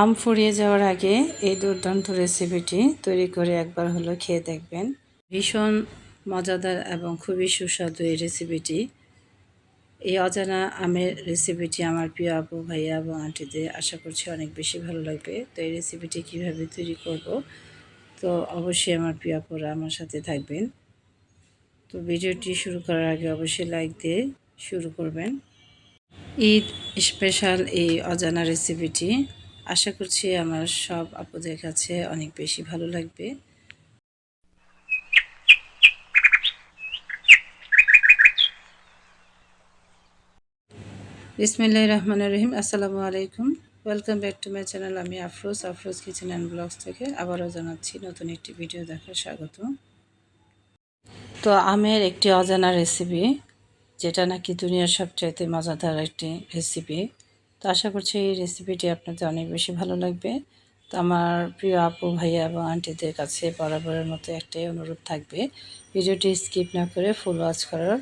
আম ফুরিয়ে যাওয়ার আগে এই দুর্দান্ত রেসিপিটি তৈরি করে একবার হলো খেয়ে দেখবেন। ভীষণ মজাদার এবং খুবই সুস্বাদু এই রেসিপিটি এই অজানা আমের রেসিপিটি আমার প্রিয় আপু, ভাইয়া এবং আন্টিদের আশা করছি অনেক বেশি ভালো লাগবে। তো এই রেসিপিটি কীভাবে তৈরি করব? তো অবশ্যই আমার প্রিয় আপুরা আমার সাথে থাকবেন। তো ভিডিওটি শুরু করার আগে অবশ্যই লাইক দিয়ে শুরু করবেন। ঈদ স্পেশাল এই অজানা রেসিপিটি আশা করছি আমার সব আপুদের কাছে অনেক বেশি ভালো লাগবে। বিসমিল্লাহ রহমান রহিম। আসসালামু আলাইকুম। Welcome back to my channel আমি Afroz Afroz kitchen and blogs থেকে আবারও জানাচ্ছি নতুন একটি ভিডিও দেখার স্বাগত। তো আমের একটি অজানা রেসিপি যেটা নাকি দুনিয়ার সবচাইতে মজাদার একটি রেসিপি তো আশা করছি এই রেসিপিটি আপনাদের অনেক বেশি ভালো লাগবে। তো আমার প্রিয় আপু, ভাইয়া এবং আন্টিদের কাছে বরাবরের মতো একটাই অনুরোধ থাকবে, ভিডিওটি স্কিপ না করে ফুল ওয়াচ করার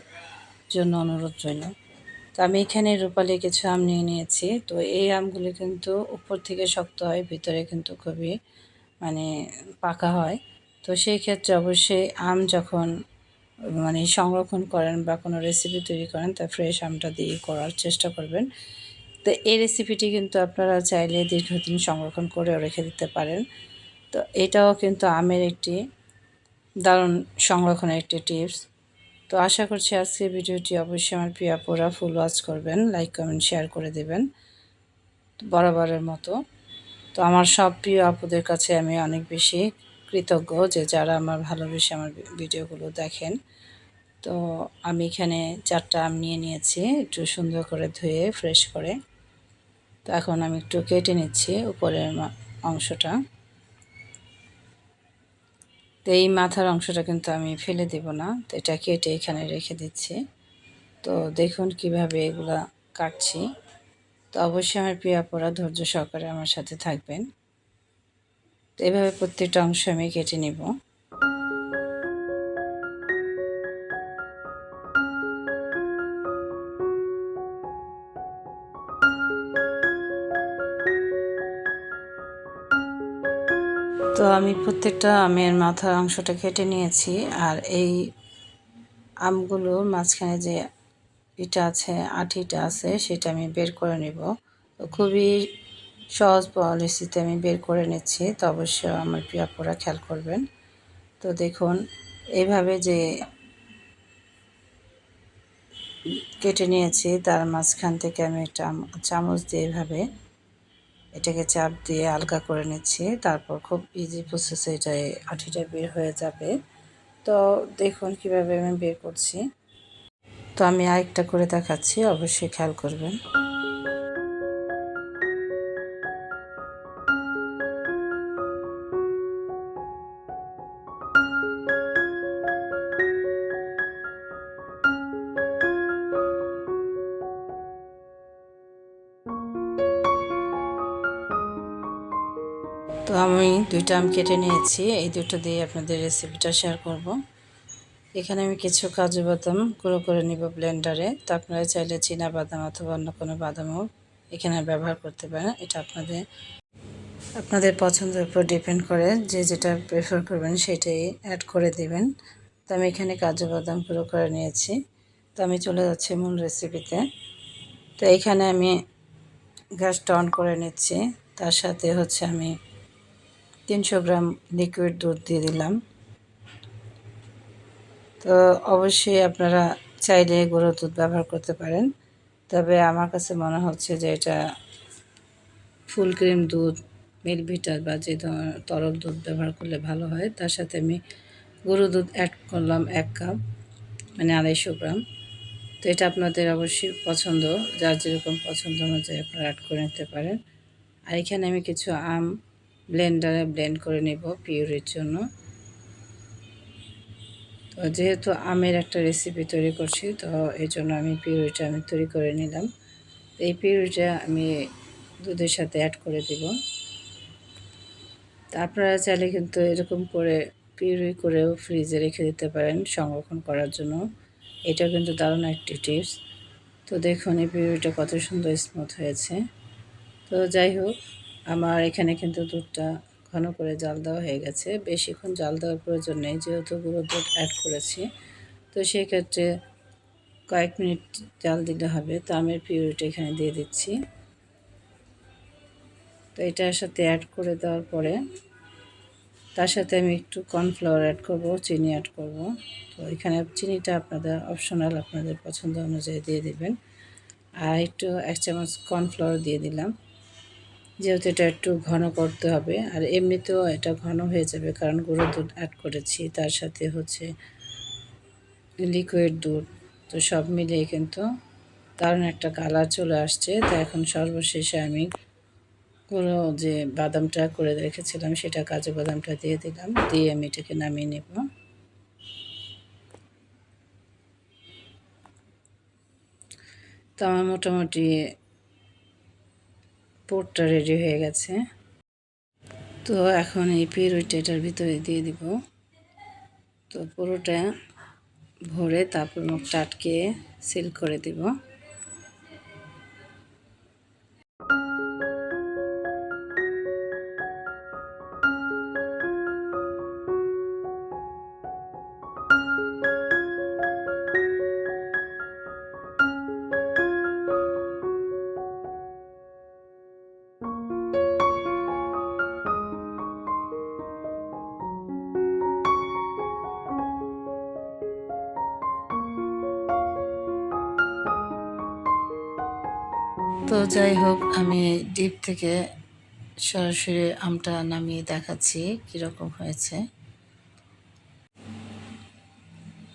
জন্য অনুরোধ রইল। তো আমি এখানে রূপালি কিছু আম নিয়ে নিয়েছি। তো এই আমগুলি কিন্তু উপর থেকে শক্ত হয়, ভিতরে কিন্তু খুবই মানে পাকা হয়। তো সেই ক্ষেত্রে অবশ্যই আম যখন মানে সংরক্ষণ করেন বা কোনো রেসিপি তৈরি করেন, তা ফ্রেশ আমটা দিয়ে করার চেষ্টা করবেন। তো এই রেসিপিটি কিন্তু আপনারা চাইলে দীর্ঘদিন সংরক্ষণ করেও রেখে দিতে পারেন। তো এটাও কিন্তু আমের একটি দারুণ সংরক্ষণের একটি টিপস তো আশা করছি আজকের ভিডিওটি অবশ্যই আমার প্রিয় আপুরা ফুল ওয়াচ করবেন লাইক কমেন্ট শেয়ার করে দেবেন। বরাবরের মতো। তো আমার সব প্রিয় আপুদের কাছে আমি অনেক বেশি কৃতজ্ঞ যে যারা আমার ভালোবেসে আমার ভিডিওগুলো দেখেন। তো আমি এখানে চারটা আম নিয়ে নিয়েছি, একটু সুন্দর করে ধুয়ে ফ্রেশ করে। তো এখন আমি একটু কেটে নিচ্ছি উপরের অংশটা। তো এই মাথার অংশটা কিন্তু আমি ফেলে দেব না, তো এটা কেটে এখানে রেখে দিচ্ছি। তো দেখুন কীভাবে এগুলা কাটছি। তো অবশ্যই আমার প্রিয়া পড়া ধৈর্য সহকারে আমার সাথে থাকবেন। তো এভাবে প্রত্যেকটা অংশ আমি কেটে নেব। তো আমি প্রত্যেকটা আমের মাথার অংশটা কেটে নিয়েছি আর এই আমগুলোর মাঝখানে যে ইটা আছে আঠিটা আছে, সেটা আমি বের করে নেব। তো খুবই সহজ পলিসিতে আমি বের করে নিচ্ছি, তো অবশ্যই আমার প্রিয়াপরা খেয়াল করবেন। তো দেখুন এইভাবে যে কেটে নিয়েছি, তার মাঝখান থেকে আমি একটা চামচ দিয়ে এইভাবে এটাকে চাপ দিয়ে আলগা করে নিচ্ছি। তারপর খুব ইজি প্রসেসে এটা আঠিটা বের হয়ে যাবে। তো দেখুন কীভাবে আমি বের করছি। তো আমি আরেকটা করে দেখাচ্ছি, অবশ্যই খেয়াল করবেন। তো আমি দুইটা আম কেটে নিয়েছি। এই দুটো দিয়ে আপনাদের রেসিপিটা শেয়ার করব। এখানে আমি কিছু কাজু বাদাম গুঁড়ো করে নিব ব্লেন্ডারে তো আপনারা চাইলে চীনা বাদাম অথবা অন্য কোনো বাদামও এখানে ব্যবহার করতে পারেন। এটা আপনাদের আপনাদের পছন্দের উপর ডিপেন্ড করে। যে যেটা প্রেফার করবেন সেটাই অ্যাড করে দেবেন। তো আমি এখানে কাজু বাদাম গুঁড়ো করে নিয়েছি। তো আমি চলে যাচ্ছি মূল রেসিপিতে তো এখানে আমি গ্যাসটা অন করে নিচ্ছি। তার সাথে হচ্ছে আমি তিনশো গ্রাম লিকুইড দুধ দিয়ে দিলাম। তো অবশ্যই আপনারা চাইলে গুঁড়ো দুধ ব্যবহার করতে পারেন। তবে আমার কাছে মনে হচ্ছে যে এটা ফুল ক্রিম দুধ মিল্কভিটার বা যে তরল দুধ ব্যবহার করলে ভালো হয়, তার সাথে আমি গরু দুধ অ্যাড করলাম এক কাপ মানে আড়াইশো গ্রাম। তো এটা আপনাদের অবশ্যই পছন্দ, যার যেরকম পছন্দ অনুযায়ী আপনারা অ্যাড করে নিতে পারেন। আর এখানে আমি কিছু আম ব্লেন্ডারে ব্লেন্ড করে নেব পিউরির জন্য। তো যেহেতু আমের একটা রেসিপি তৈরি করছি, তো এই জন্য আমি পিউরিটা আমি তৈরি করে নিলাম। এই পিউরিটা আমি দুধের সাথে অ্যাড করে দিব। তা আপনারা চাইলে কিন্তু এরকম করে পিউরি করেও ফ্রিজে রেখে দিতে পারেন সংরক্ষণ করার জন্য। এটা কিন্তু দারুণ একটি টিপস তো দেখুন, এই পিউরিটা কত সুন্দর স্মুথ হয়েছে। তো যাই হোক আমার এখানে কিন্তু দুধটা ঘন করে জাল দেওয়া হয়ে গেছে। বেশিক্ষণ জাল দেওয়ার প্রয়োজন নেই, যেহেতু গুঁড়ো দুধ অ্যাড করেছি। তো সেক্ষেত্রে কয়েক মিনিট জাল দিলে হবে। তো আমের পিউরিটা এখানে দিয়ে দিচ্ছি। তো এটার সাথে অ্যাড করে দেওয়ার পরে তার সাথে আমি একটু কর্নফ্লাওয়ার অ্যাড করব, চিনি অ্যাড করব। তো এখানে চিনিটা আপনাদের অপশনাল আপনাদের পছন্দ অনুযায়ী দিয়ে দেবেন। আর একটু এক চামচ কর্নফ্লাওয়ার দিয়ে দিলাম। যেহেতু এটা একটু ঘন করতে হবে, আর এমনিতেও এটা ঘন হয়ে যাবে কারণ গুঁড়ো দুধ অ্যাড করেছি, তার সাথে হচ্ছে লিকুইড দুধ, তো সব মিলিয়ে কিন্তু দারুণ একটা কালার চলে আসছে। তো এখন সর্বশেষে আমি গুঁড়ো যে বাদামটা করে রেখেছিলাম, সেটা কাজু বাদামটা দিয়ে দিলাম, দিয়ে আমি এটাকে নামিয়ে নেব। তো আমার মোটামুটি পোরটা রেডি হয়ে গেছে। তো এখন এই পিরুইটা এটার ভিতরে দিয়ে দিব। তো পুরোটা ভরে তারপর মুখটা আটকে সিল করে দিব। তো যাই হোক, আমি ডিপ থেকে সরাসরি আমটা নামিয়ে দেখাচ্ছি কীরকম হয়েছে।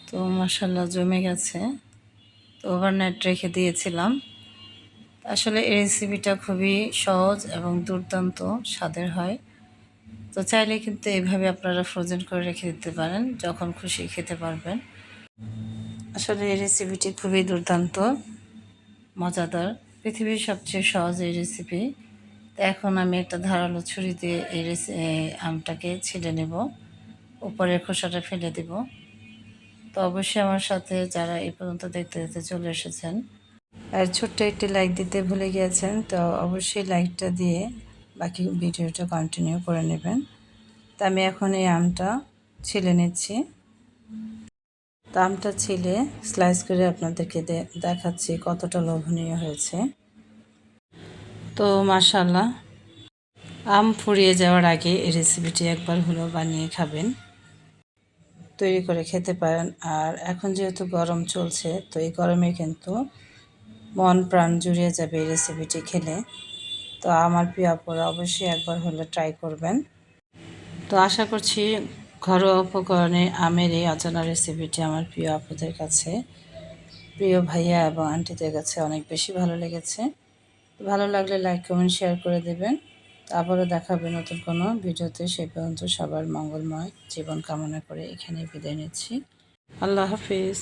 তো মশাল্লা জমে গেছে। তো ওভারনাইট রেখে দিয়েছিলাম। আসলে এই রেসিপিটা খুবই সহজ এবং দুর্দান্ত স্বাদের হয়। তো চাইলে কিন্তু এইভাবে আপনারা ফ্রোজেন করে রেখে দিতে পারেন, যখন খুশি খেতে পারবেন। আসলে এই রেসিপিটি খুবই দুর্দান্ত, মজাদার। পৃথিবীর সবচেয়ে সহজ এই রেসিপি তো এখন আমি একটা ধারালো ছুরি দিয়ে এই রেসি আমটাকে ছিলে নেব। উপরের খোসাটা ফেলে দেব। তো অবশ্যই আমার সাথে যারা এই পর্যন্ত দেখতে দেখতে চলে এসেছেন, আর ছোট্ট একটি লাইক দিতে ভুলে গিয়েছেন, তো অবশ্যই লাইকটা দিয়ে বাকি ভিডিওটা কন্টিনিউ করে নেবেন। তো আমি এখন এই আমটা ছিলে নিচ্ছি। তো আমটা ছিলে স্লাইস করে আপনাদেরকে দেখাচ্ছি কতটা লোভনীয় হয়েছে। তো মাশাল্লাহ আম ফুরিয়ে যাওয়ার আগে এই রেসিপিটি একবার হলো বানিয়ে খাবেন। তৈরি করে খেতে পারেন। আর এখন যেহেতু গরম চলছে, তো এই গরমে কিন্তু মন প্রাণ জুড়িয়ে যাবে এই রেসিপিটি খেলে। তো আমার প্রিয় অবশ্যই একবার হলে ট্রাই করবেন। তো আশা করছি ঘরোয়া উপকরণে আমের এই অজানা রেসিপিটি আমার প্রিয় আপুদের কাছে। প্রিয় ভাইয়া এবং আন্টিদের কাছে অনেক বেশি ভালো লেগেছে। ভালো লাগলে লাইক কমেন্ট শেয়ার করে দেবেন। আবারও দেখাবে নতুন কোনো ভিডিওতে। সে পর্যন্ত সবার মঙ্গলময় জীবন কামনা করে এখানে বিদায় নিচ্ছি। আল্লাহ হাফিজ।